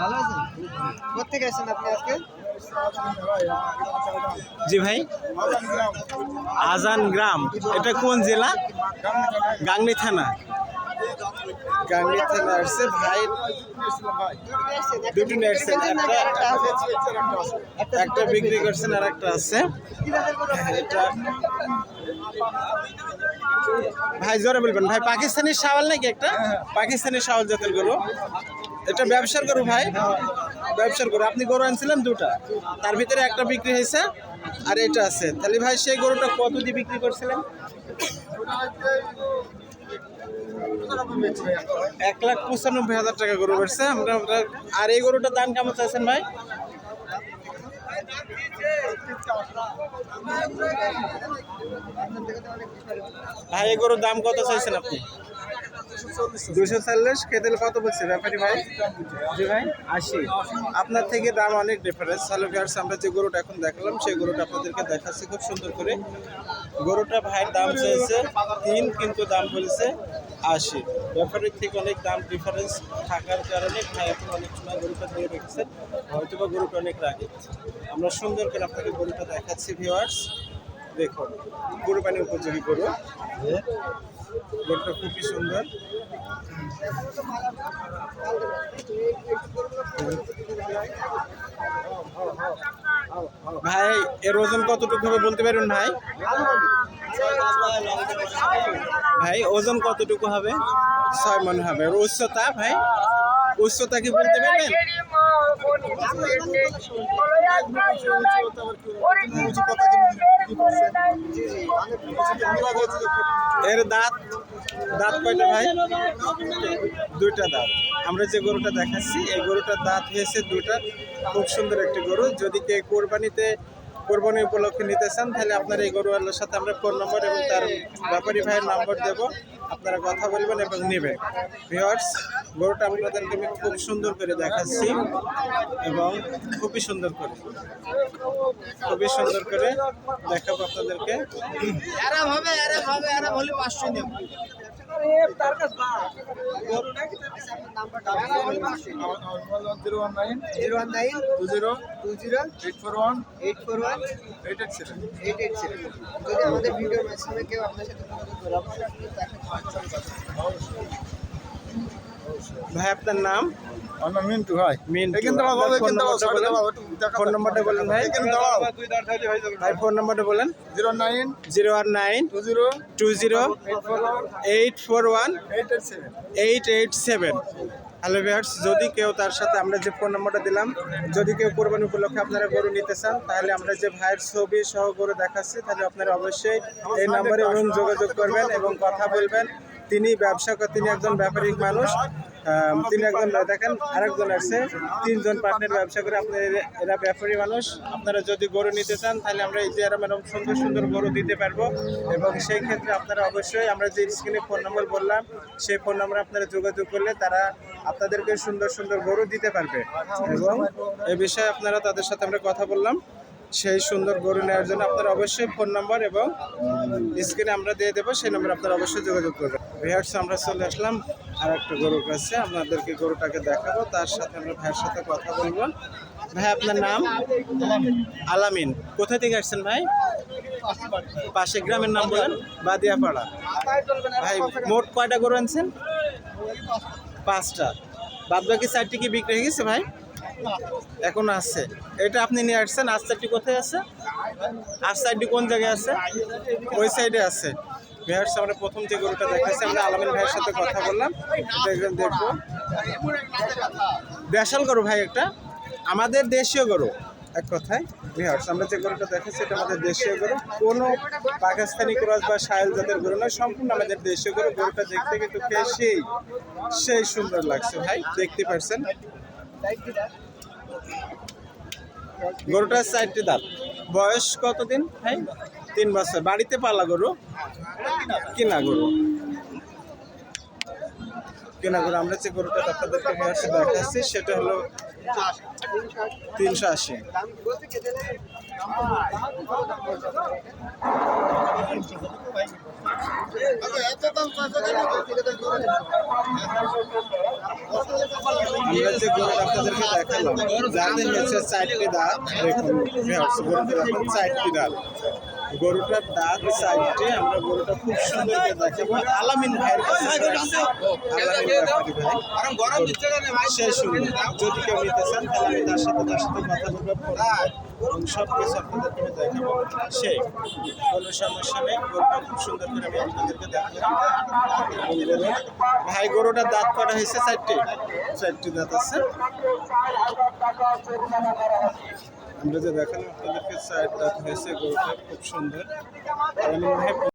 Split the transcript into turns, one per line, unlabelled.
ভালো আছেন? কোথেকে আসছেন আপনি আজকে?
জি ভাই। আজান গ্রাম। এটা কোন জেলা? গাংনি থানা। গাংনি থানা আসছে ভাই। দুটো নিয়ে আসছেন একটা একটা বিক্রি করছেন আর একটা আছে। এটা ভাই জোরে বলবেন। ভাই পাকিস্তানি শাওয়াল নাকি একটা? পাকিস্তানি শাওয়াল জাতের গরু। এটা ব্যবসার গরু ভাই। ব্যবসার গরু। আপনি গরু আনছিলেন দুটা। তার ভিতরে একটা বিক্রি হয়েছে আর এটা আছে। তাহলে ভাই, সেই গরুটা কত দিয়ে বিক্রি করছিলেন? এক লাখ পঁচানব্বই হাজার টাকা গরু বেড়ছে আমরা আর এই গরুটার দাম কেমন চাইছেন ভাই? ভাই, এই গরুর দাম কত চাইছেন আপনি? দুশো চল্লিশ খেতে কত বলছে ব্যাপারী ভাই? জি ভাই আশি। আপনার থেকে দাম অনেক ডিফারেন্স হ্যালো ভিউয়ার্স আমরা যে গরুটা এখন দেখালাম সেই গরুটা আপনাদেরকে দেখাচ্ছি খুব সুন্দর করে। গরুটা ভাইয়ের দাম চেয়েছে তিন কিন্তু দাম বলেছে আশি। ব্যাপারীর থেকে অনেক দাম ডিফারেন্স থাকার কারণে ভাই এখন অনেক সময় গরুটা দিয়ে রেখেছেন। হয়তো বা গরুটা অনেক রাগে আমরা সুন্দর করে আপনাকে গরুটা দেখাচ্ছি ভিউয়ার্স দেখুন গরু পানি উপযোগী গরু। গরুটা খুবই সুন্দর। ভাই, এর ওজন কতটুকু হবে বলতে পারুন ভাই? ভাই, ওজন কতটুকু হবে? ছয় মন হবে। উচ্চতা ভাই? উচ্চতা কি বলতে পারবেন? এর দাঁত দাঁত কয়টা ভাই? দুইটা দাঁত। আমরা যে গরুটা দেখাচ্ছি, এই গরুটার দাঁত হয়েছে দুইটা। খুব সুন্দর একটি গরু। যদি কে কোরবানিতে কোরবানি উপলক্ষে নিতে চান তাহলে আপনার এই গরুওয়ালার সাথে আমরা ফোন নম্বর এবং তার ব্যাপারী ভাইয়ের নম্বর দেবো। আপনারা কথা বলবেন এবং নেবেন। ভিওয়ার্স গরুটা আপনাদেরকে আমি খুব সুন্দর করে দেখাচ্ছি এবং খুবই সুন্দর করে খুবই সুন্দর করে দেখাবো আপনাদেরকে।
আরাম হবে আরাম হবে আরাম হলে পাঁচশো দেব
জিরো ওয়ান
যদি আমাদের ভিডিওর মাধ্যমে কেউ আপনার সাথে যোগাযোগ করে আপনার সাথে
ভাই আপনার নাম?
আমার মিন্টু ভাই।
মিন্টু। ফোন নম্বরটা বলেন।
একটু দেখা
ফোন নম্বরটা বলেন ভাই। ভাই ফোন নম্বরটা বলেন।
Zero nine
zero one nine
two zero
two zero
eight four one
eight
eight eight seven.
Hello viewers যদি কেউ তার সাথে আমরা যে ফোন নম্বরটা দিলাম যদি কেউ কোরবানি উপলক্ষে আপনারা গরু নিতে চান তাহলে আমরা যে ভাইয়ের ছবি সহ গরু দেখাচ্ছি তাহলে আপনারা অবশ্যই এই নম্বরে যোগাযোগ করবেন এবং কথা বলবেন। তিনি ব্যবসা তিনি একজন ব্যাপারিক মানুষ। তিনি একজন, দেখেন, আরেকজন আছে, তিনজন পার্টনার ব্যবসা করে। আপনার এরা ব্যাপারী মানুষ। আপনারা যদি গরু নিতে চান, তাহলে আমরা এই যে সুন্দর সুন্দর গরু দিতে পারব। এবং সেই ক্ষেত্রে আপনারা অবশ্যই, আমরা যে স্ক্রিনে ফোন নম্বর বললাম, সেই ফোন নম্বরে আপনারা যোগাযোগ করলে তারা আপনাদেরকে সুন্দর সুন্দর গরু দিতে পারবে। এবং এ বিষয়ে আপনারা তাদের সাথে আমরা কথা বললাম। সেই সুন্দর গরু নেওয়ার জন্য আপনারা অবশ্যই ফোন নম্বর এবং স্ক্রিনে আমরা দিয়ে দেবো, সেই নম্বরে আপনারা অবশ্যই যোগাযোগ করবেন। ভিহার্স আমরা চলে আসলাম আর একটা গরুর কাছে। আপনাদেরকে গরুটাকে দেখাবো, তার সাথে আমরা ভাইয়ের সাথে কথা বলব। ভাই, আপনার নাম? আলামিন। কোথা থেকে আসছেন ভাই? পাশে গ্রামের নাম বলেন, বাদিয়াপাড়া। ভাই, মোট কয়টা গরু আনছেন? পাঁচটা। বাদ বাকি চারটি কি বিক্রি হয়ে গেছে ভাই? এখন আছে। এটা আপনি নিয়ে আসছেন, আর চারটি কোথায় আছে? আর সাইডটি কোন জায়গায় আছে? ওই সাইডে আছে। ভাইয়ার আমরা প্রথম যে গরুটা দেখাচ্ছি আমরা আলামিন ভাইয়ের সাথে কথা বললাম। দেখবেন, দেখব। দেশাল গরু ভাই একটা। আমাদের দেশীয় গরু, এক কথায়। বিহার্স আমরা যে গরুটা দেখাচ্ছি এটা আমাদের দেশীয় গরু। কোনো পাকিস্তানি ক্রস বা সাহেল জাতের গরু নয়, সম্পূর্ণ আমাদের দেশীয় গরু। গরুটা দেখতে কিন্তু সেই সেই সুন্দর লাগছে ভাই। দেখতে পারছেন? গরুটার চারটি দাঁত। বয়স কতদিন ভাই? তিন বছর। বাড়িতে পালা গরু? কিনা গরু? কেনা গরু। আমরা যে গরুটা আপনাদেরকে দেখাচ্ছি, সেটা হলো তিনশো আশি।
দাম বলতে খেতে
আমরা যে গরু আপনাদেরকে দেখালাম যাদের হচ্ছে চারটি দাঁত দেখুন viewers, গরুটার এখন চারটি দাঁত গরুটার দাঁত সাইডে আমরা গরুটা খুব সুন্দর করে দেখাবো আলামিন ভাইয়ের কাছে সেই সুন্দর যদি কেউ নিতে চান তাহলে আমি তার সাথে তার সাথে কথা বলব। এবং সব কিছু আপনাদেরকে আমি দেখাবো। সেই কোনো সমস্যা নেই গরুটা খুব সুন্দর করে আমি আপনাদেরকে দেখালাম। ভাই গরুটার দাঁত করা হয়েছে? চারটি। চারটি দাঁত আছে। আমরা যে দেখালাম আপনাদেরকে চার দাঁত হয়েছে গরুটা খুব সুন্দর। আমি মনে হয়